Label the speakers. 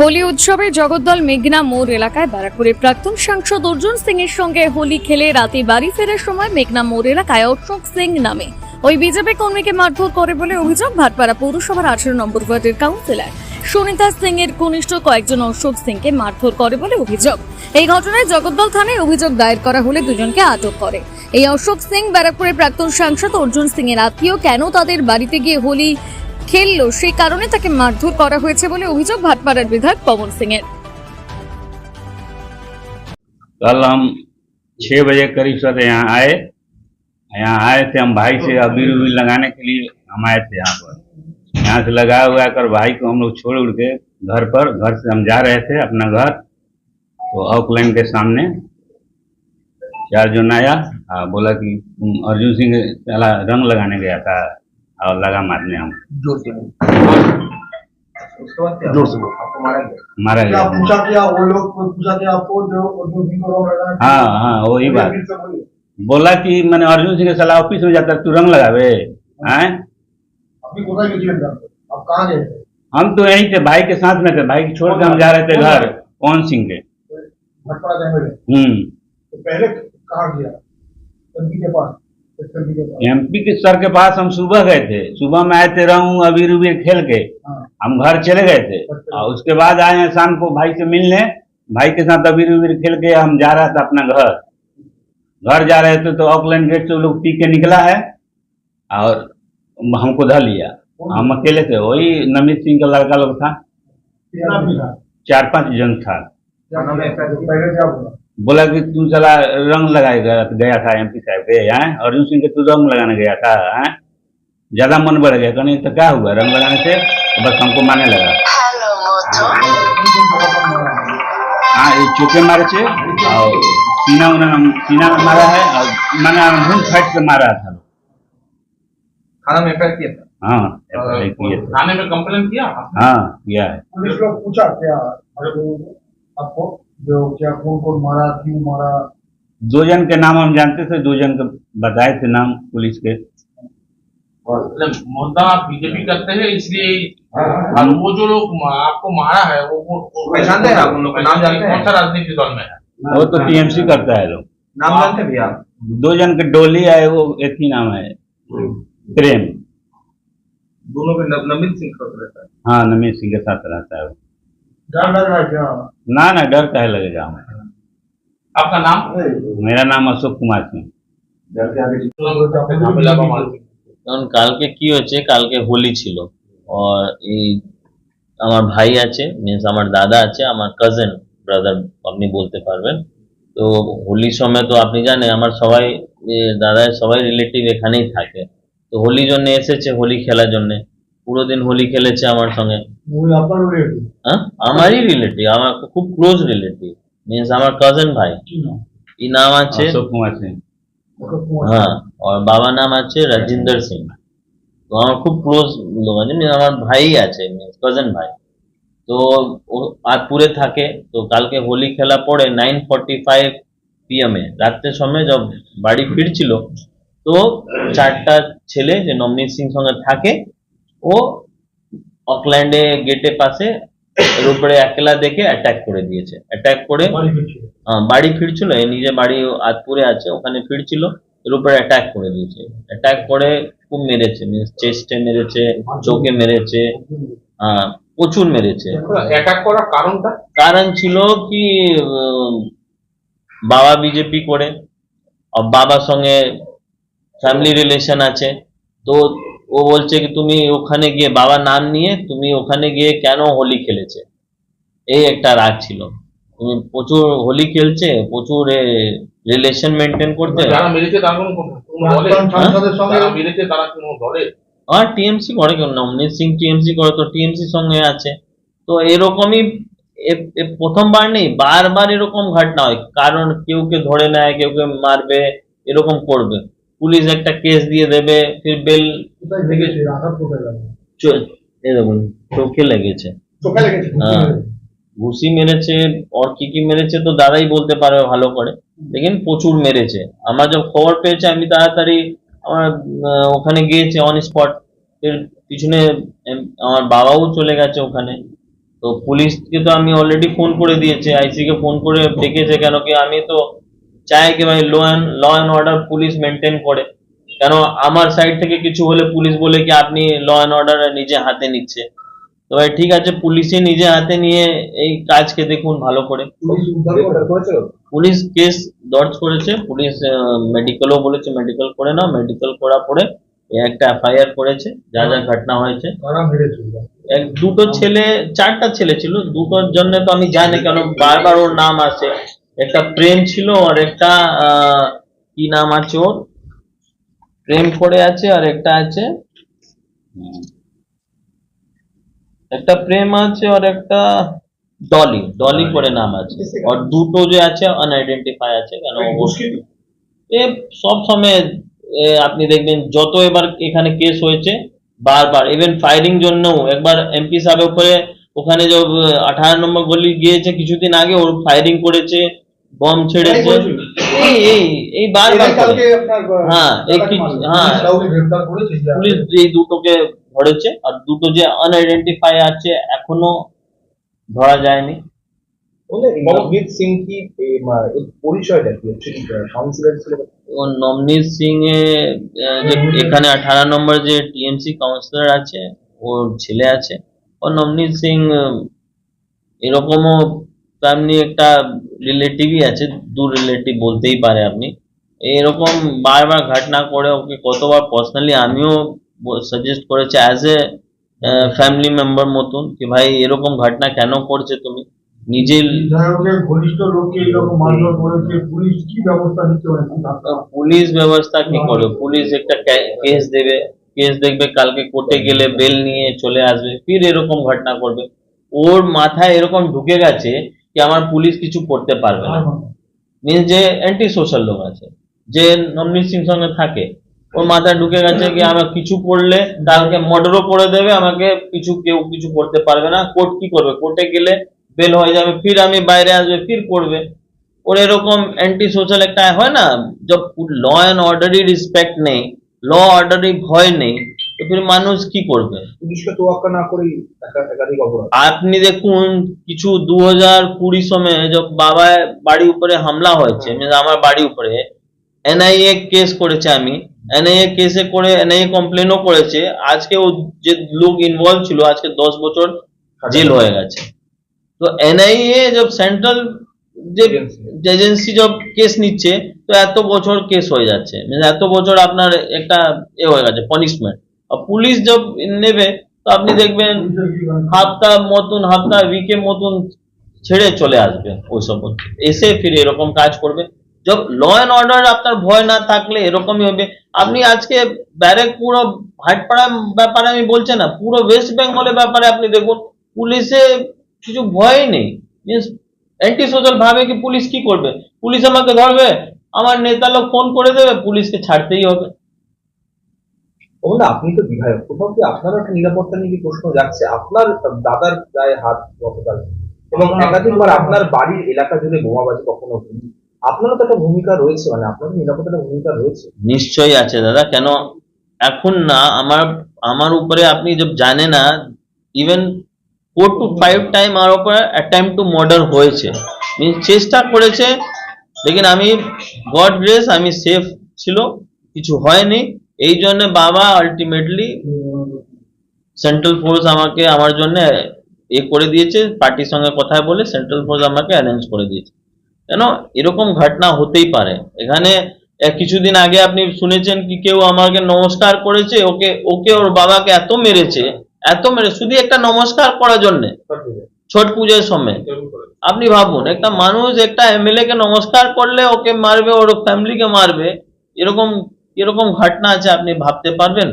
Speaker 1: হোলি উৎসবে জগদ্দল মেঘনা মোড় এলাকায় ব্যারাকপুরে প্রাক্তন সাংসদ অর্জুন সিং এর সঙ্গে হোলি খেলে রাতে বাড়ি ফেরার সময় মেঘনা মোড় এলাকায় অশোক সিং নামে। ওই বিজেপি কর্মীকে মারধর করে বলে অভিযোগ ভাটপাড়া পৌরসভার আঠারো নম্বর ওয়ার্ডের কাউন্সিলর। সুনিতা সিং এর কনিষ্ঠ কয়েকজন অশোক সিংকে মারধর করে বলে অভিযোগ। এই ঘটনায় জগদ্দল থানায় অভিযোগ দায়ের করা হলে দুজনকে আটক করে। এই অশোক সিং ব্যারাকপুরের প্রাক্তন সাংসদ অর্জুন সিং এর আত্মীয় কেন তাদের বাড়িতে গিয়ে হোলি খেললো সেই কারণে তাকে মারধর করা হয়েছে বলে অভিযোগ ভাটপাড়ার বিধায়ক পবন সিং এর
Speaker 2: कल हम छः बजे करीब सर यहाँ आए यहाँ आए थे हम भाई से अबीर उबीर लगाने के लिए हम आए थे यहाँ पर यहाँ से लगा हुआ कर भाई को हम लोग छोड़ उड़ के घर पर घर से हम जा रहे थे अपना घर तो ऑकलैंड के सामने चार जन आया आ, बोला कि तुम अर्जुन सिंह साला रंग लगाने गया था और लगा मारने हम।
Speaker 3: ज़ोर से। मारा गया।
Speaker 4: पूछा क्या वो लोग पूछा क्या आपको जो
Speaker 2: हाँ हाँ वही बात। बोला। कि मैंने अर्जुन सिंह के सलाह ऑफ़िस में जाता तू रंग लगावे हाँ?
Speaker 4: आए
Speaker 2: हम तो यही थे भाई के साथ में थे। भाई छोड़ के हम जा रहे थे घर कौन सिंह के। हम्म।
Speaker 4: तो पहले कहा गया? के पास। एमपी के
Speaker 2: के सर के पास हम सुबह गए थे। सुबह में आए थे रंग अबीर उबीर खेल के।
Speaker 4: हाँ।
Speaker 2: हम घर चले गए थे। और उसके बाद आए हैं शाम को भाई से मिलने। भाई के साथ अबीर उबीर खेल के हम जा रहा था अपना घर। घर जा रहे थे तो ऑकलैंड गेट से लोग पी के निकला है। और हमको धर लिया। हम अकेले थे। वही नमित सिंह का लड़का लोग था। चार पाँच जन था।
Speaker 4: बोला
Speaker 2: कि तू चला रंग लगाए गया गया था एमपी साहब के हैं? अर्जुन सिंह के तू रंग लगाने गया था हैं? ज़्यादा मन बढ़ गया। कहने तो क्या हुआ रंग लगाने से? तो बस हमको मारने लगा। हाँ ये चौके मारे थे और सीना उन्हें सीना में मारा है और मैंने घूम फाइट से मारा था।
Speaker 3: थाना में एफआईआर किया था?
Speaker 2: हाँ
Speaker 5: थाने में कंप्लेन किया?
Speaker 2: हाँ किया है।
Speaker 4: पुलिस लोग पूछा क्या? आपको? जो क्या कौन कौन मारा क्यों मारा?
Speaker 2: दो जन के नाम हम जानते थे दो जन के बताए थे नाम पुलिस के।
Speaker 5: मतलब मुद्दा आप बीजेपी करते हैं इसलिए
Speaker 4: हाँ,
Speaker 5: और वो जो लोग आपको मारा है वो
Speaker 3: पहचानते हैं आप उन लोग का नाम जानते हैं?
Speaker 5: कौन सा राजनीतिक दल में है?
Speaker 2: वो तो टीएमसी करता है लोग।
Speaker 3: नाम जानते हैं भैया? आप?
Speaker 2: दो जन के डोली है वो एक ही नाम है। प्रेम।
Speaker 3: दोनों नव- नमित सिंह का रहता है।
Speaker 2: हाँ नमीत सिंह के साथ रहता है वो।
Speaker 4: डर लग रहा है क्या?
Speaker 2: ना ना डर काहे लगेगा हमें
Speaker 5: आपका नाम
Speaker 2: मेरा नाम अशोक कुमार सिंह
Speaker 4: डर के आगे
Speaker 5: अभिलाषा मालती।
Speaker 6: কারণ কালকে কি হয়েছে কালকে হোলি ছিল আর এই আমার ভাই আছে মিনস আমার দাদা আছে আমার কাজিন ব্রাদার আপনি বলতে পারবেন তো হোলির সময় তো আপনি জানেন আমার সবাই এ, দাদার সবাই রিলেটিভ এখানেই থাকে তো হোলির জন্য এসেছে হোলি খেলার জন্য পুরো দিন হোলি খেলেছে আমার সঙ্গে। হ্যাঁ? আমারই রিলেটিভ আমার খুব ক্লোজ রিলেটিভ মিনস আমার কাজিন ভাই।
Speaker 4: কি নাম?
Speaker 6: আছে? হ্যাঁ ওর বাবা নাম আছে রাজিন্দর সিং। তো আমার খুব ক্লোজ লোক আছে আমার ভাই আছে কাজিন ভাই। তো আতপুরে থাকে তো কালকে হোলি খেলা পড়ে নাইন ফর্টি ফাইভ পিএম এ রাত্রের সময় যখন বাড়ি ফিরছিল তো চারটা ছেলে যে নমনীত সিং সঙ্গে থাকে ও অকল্যান্ডে গেটের পাশে এর উপরে একলা দেখে অ্যাটাক করে দিয়েছে। অ্যাটাক করে
Speaker 4: বাড়ি ফিরছিল।
Speaker 6: নিজে বাড়ি আতপুরে আছে ওখানে ফিরছিল এর উপরে অ্যাটাক করে দিয়েছে। অ্যাটাক করে খুব মেরেছে মিনস চেস্টে মেরেছে চোখে মেরেছে প্রচুর মেরেছে।
Speaker 5: অ্যাটাক করার কারণটা?
Speaker 6: কারণ ছিল কি বাবা বিজেপি করে বাবার সঙ্গে ফ্যামিলি রিলেশন আছে তো ও বলছে কি তুমি ওখানে গিয়ে বাবার নাম নিয়ে তুমি ওখানে গিয়ে কেন হোলি খেলেছে? এই একটা রাগ ছিল। তুমি প্রচুর হোলি খেলছে প্রচুর রিলেশন মেনটেন করতে।
Speaker 5: যারা মেরেছে তারা কোনো কোনো দলে?
Speaker 4: প্রাক্তন সঙ্গে?
Speaker 5: যারা তারা কোনো দলে?
Speaker 6: আর টিএমসি করে কেন? নবনীত সিং টিএমসি করে তো টিএমসি সঙ্গে আছে। তো এরকমই প্রথমবার নেই বারবার এরকম ঘটনা হয়। কারণ কেউ কে ধরে নেয় কেউ কে মারবে এরকম করবে। পুলিশ একটা কেস দিয়ে দেবে ফির বেল চোখে লেগেছে। হ্যাঁ। ঘুষি মেরেছে আর কি কি মেরেছে তো দাদাই বলতে পারবে ভালো করে। দেখেন প্রচুর মেরেছে। আমার যখন খবর পেয়েছে আমি তাড়াতাড়ি আমার ওখানে গিয়েছে অন স্পট এর পিছনে আমার বাবাও চলে গেছে ওখানে। তো তো পুলিশকে তো আমি অলরেডি ফোন করে দিয়েছে আইসি কে ফোন করে ডেকেছে কেন কি? আমি তো চাই কি ভাই law and law and order police maintain করে। কেন আমার সাইড থেকে কিছু হলে পুলিশ বলে কি আপনি ল অ্যান্ড অর্ডার নিজে হাতে নিচ্ছে। তো ভাই ঠিক আছে পুলিশই নিজে হাতে নিয়ে এই কাজকে দেখুন ভালো করে।
Speaker 4: পুলিশ
Speaker 6: পুলিশ কেস দর্জ করেছে। পুলিশ মেডিকেলও বলেছে মেডিকেল করে না মেডিকেল করার পরে একটা এফআইআর করেছে। যা যা ঘটনা হয়েছে। এক দুটো ছেলে চারটা ছেলে ছিল। দুটোর জন্য তো আমি জানি কেন বারবার ওর নাম আছে একটা প্রেম ছিল আর একটা আহ, কি নাম আছে ওর? প্রেম করে আছে আর একটা আছে। একটা প্রেম আছে আর একটা ডলি ডলি করে নাম আছে। আর দুটো যে আছে আনআইডেন্টিফাই আছে কেন এ সব সময় আপনি দেখবেন যত এবার এখানে কেস হয়েছে বারবার ইভেন ফায়ারিং জন্যও একবার এমপি সাহেব উপরে ওখানে যে আঠারো নম্বর গলি গিয়েছে কিছুদিন আগে ওর ফায়ারিং করেছে বম ছেড়েছে এই বারবার হ্যাঁ, হ্যাঁ।
Speaker 4: পুলিশ
Speaker 6: এই দুটোকে ধরেছে আর দুটো যে আনআইডেন্টিফাই আছে এখনও ধরা যায়নি।
Speaker 3: নবনীত সিং কি পরিচয়টা কি? কাউন্সিলর ছিল
Speaker 6: ও নবনীত সিং এ এখানে আঠারো নম্বর যে টিএমসি কাউন্সিলর আছে ওর ছেলে আছে। ও নবনীত সিং এরকমও তেমনি একটা রিলেটিভই আছে দু রিলেটিভ বলতেই পারে আপনি। এরকম বারবার ঘটনা করে ওকে কতবার পার্সোনালি আমিও সাজেস্ট করেছি অ্যাজ এ ফ্যামিলি মেম্বার মতন কি ভাই এরকম ঘটনা কেন করছে তুমি? নিজে
Speaker 4: বিধায়কের ঘনিষ্ঠ লোককে এইরকম করেছে পুলিশ কি ব্যবস্থা নিতে
Speaker 6: পুলিশ ব্যবস্থা কি করবে? পুলিশ একটা কেস দেবে। কেস দেখবে কালকে কোর্টে গেলে বেল নিয়ে চলে আসবে ফির এরকম ঘটনা করবে। ওর মাথায় এরকম ঢুকে গেছে কি আমার পুলিশ কিছু করতে পারবে না। মিনস যে অ্যান্টি সোশ্যাল লোক আছে যে নবনীত সিং সঙ্গে থাকে ওর মাথায় ঢুকে গেছে কি আমার কিছু করলে কালকে মর্ডারও করে দেবে আমাকে কিছু কেউ কিছু করতে পারবে না। কোর্ট কি করবে? কোর্টে গেলে বেল হয়ে যাবে ফির আমি বাইরে আসবে ফির করবে। ওর এরকম অ্যান্টি সোশ্যাল একটা হয় না জব ল অ্যান্ড অর্ডারই রেসপেক্ট নেই ল অর্ডারই ভয় নেই। ফির মানুষ কি করবে?
Speaker 3: পুলিশকে তোয়াক্কা না করেই একাধিক অপরাধ।
Speaker 6: আপনি দেখুন কিছু দু হাজার কুড়ি সময়ে যখন বাবা বাড়ি উপরে হামলা হয়েছে means আমার বাড়ি উপরে এনআইএ কেস করেছে আমি। এনআইএ কেসে করে এনআইএ কমপ্লেনও করেছে। আজকে ও যে লোক ইনভলভ ছিল আজকে দশ বছর জেল হয়ে গেছে। তো এনআইএ জব সেন্ট্রাল যে এজেন্সি জব কেস নিচ্ছে তো এত বছর কেস হয়ে যাচ্ছে। means এত বছর আপনার একটা এ হয়ে গেছে পানিশমেন্ট পুলিশ জব নেবে, তো আপনি দেখবেন হাফতা মতন হাফতা উইকের মতন ছেড়ে চলে আসবে ওইসব এসে ফিরে এরকম কাজ করবে। যব ল অ্যান্ড অর্ডার আপনার ভয় না থাকলে এরকমই হবে। আপনি আজকে ব্যারেক পুরো ভাটপাড়া ব্যাপারে আমি বলছি না, পুরো ওয়েস্ট বেঙ্গলের ব্যাপারে আপনি দেখুন, পুলিশে কিছু ভয় নেই। মিনস অ্যান্টি সোশ্যাল ভাবে কি পুলিশ কি করবে? পুলিশ আমাকে ধরবে, আমার নেতা লোক ফোন করে দেবে, পুলিশকে ছাড়তেই হবে।
Speaker 3: ওগুলো আপনি তো বিধায়ক কোথাও কি আপনারও একটা নিরাপত্তা নিয়ে কি প্রশ্ন যাচ্ছে? আপনার দাদার গায়ে হাত গতকাল। এবং একাধিকবার আপনার বাড়ির এলাকা জুড়ে বোমাবাজি কখনো হয়নি। আপনারও তো একটা ভূমিকা রয়েছে মানে আপনারও নিরাপত্তার ভূমিকা রয়েছে?
Speaker 6: নিশ্চয়ই আছে দাদা কেন এখন না আমার আমার উপরে আপনি জব জানে না even four two five time আমার উপরে অ্যাটেম্প টু মার্ডার হয়েছে। Means চেষ্টা করেছে লেকিন আমি গড গ্রেস আমি সেফ ছিল কিছু হয়নি। এই জন্য বাবা আলটিমেটলি সেন্ট্রাল ফোর্স আমাকে, আমার জন্য এ করে দিয়েছে, পার্টির সঙ্গে কথা বলে সেন্ট্রাল ফোর্স আমাকে অ্যারেঞ্জ করে দিয়েছে। কেন? এরকম ঘটনা হতেই পারে। এখানে কিছুদিন আগে আপনি শুনেছেন কি কেউ আমাকে নমস্কার করেছে, ওকে ওকে ওর বাবাকে এত মেরেছে, এত মেরে, শুধু একটা নমস্কার করার জন্য, ছট পুজোর সময়। আপনি ভাবুন, একটা মানুষ একটা এমএলএ কে নমস্কার করলে ওকে মারবে, ওর ফ্যামিলিকে মারবে, এরকম এরকম ঘটনা আছে আপনি ভাবতে পারবেন?